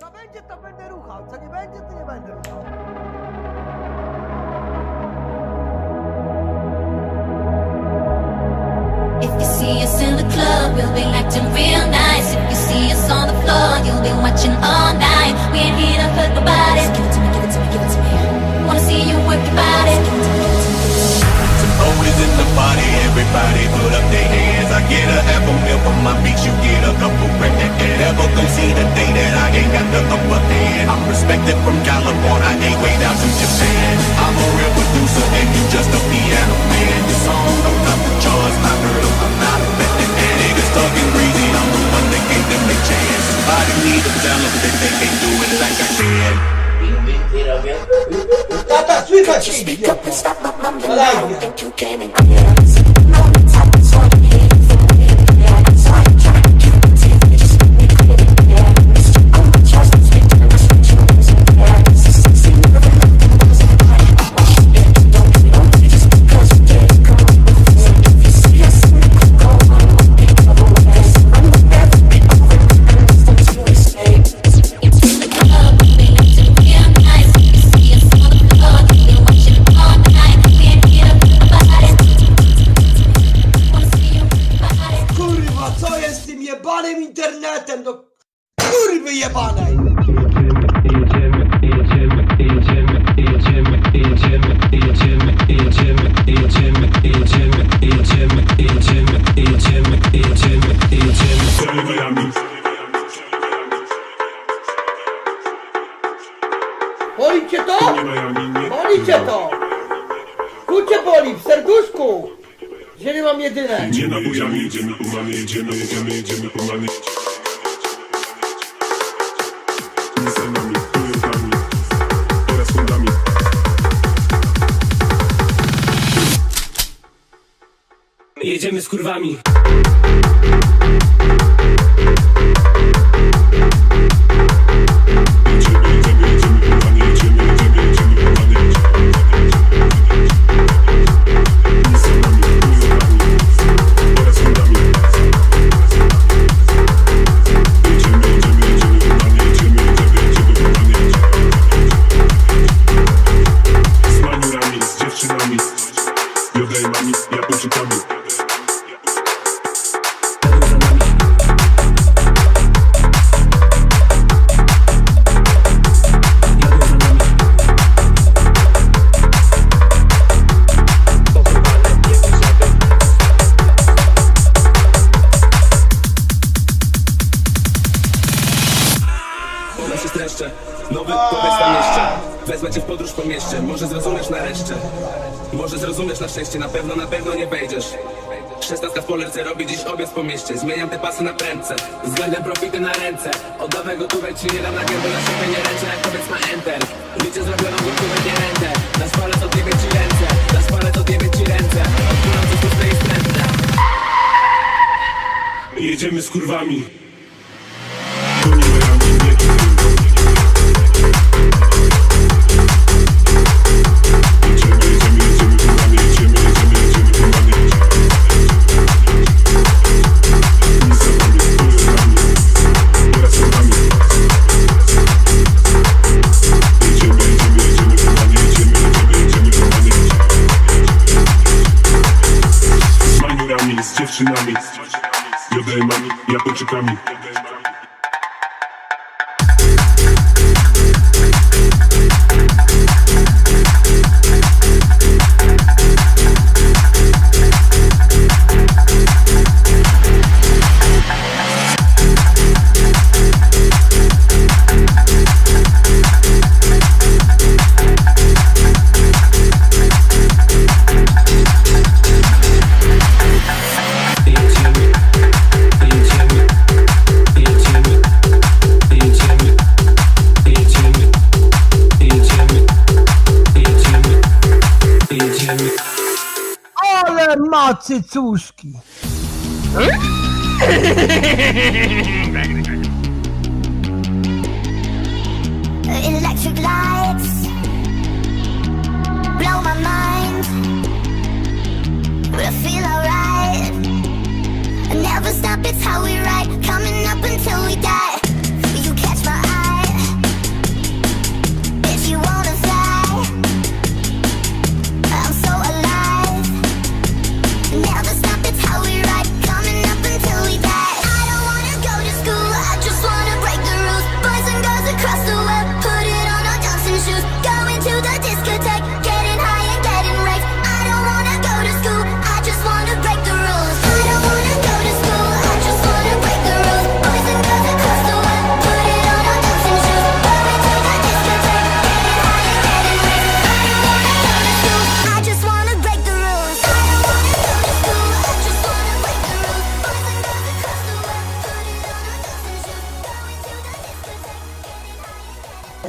Co będzie, to będę ruchał, co nie będzie, to nie będę ruchał. If you see us in the club, we'll be acting real nice. If you see us on the floor, you'll be watching all night. We ain't here to hurt nobody. Give it to me, give it to me, give it to me. Wanna see you work your body. Always in the party, everybody put up their hands. I get a half a meal for my beats, you get a couple Gon' see the day that I ain't got the upper hand? I'm respected from California, ain't way down to Japan. I'm a real producer and you just a piano man. Your song don't top the charts, not heard of, I'm not a fan. And niggas talking greasy, I'm the one that gave them a chance. I didn't need to tell them that they can't do it like I can. Tata, słychać się, idioto. Na live. Kurwa, kurwy jebanej? Boli cię to? Boli cię to? Tu cię boli, w serduszku! Gdzie nie mam jedynek? Nie nabujamy, jedziemy umany, jedziemy, jedziemy, jedziemy umany. Jedziemy z kurwami. Jodajmami, Japończykami. Się streszczę. Nowy powiedz tam jeszcze. Wezmę cię w podróż po mieście. Może zrozumiesz nareszcie. Może zrozumiesz na szczęście. Na pewno, na pewno nie wejdziesz. Szesnastka w polerce robi dziś obiad po mieście Zmieniam te pasy na prędce Względem profity na ręce Oddawaj gotówek ci nie dam na gębę Na szopie nie ręczę jak powiedz ma enter Liczę zrobioną gotówek nie rękę Na spale to odjebie ci ręce Na spale to odjebie ci ręce Odkuram coś puste i wstrętne Jedziemy z kurwami. Dziewczynami, jodajmami, Japończykami. Ale macy cuszki! Electric lights blow my mind,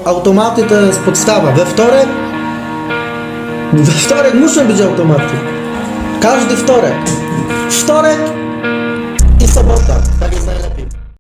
Automaty to jest podstawa. We wtorek we wtorek muszą być automaty. Każdy wtorek. Wtorek i sobota. Tak jest najlepiej.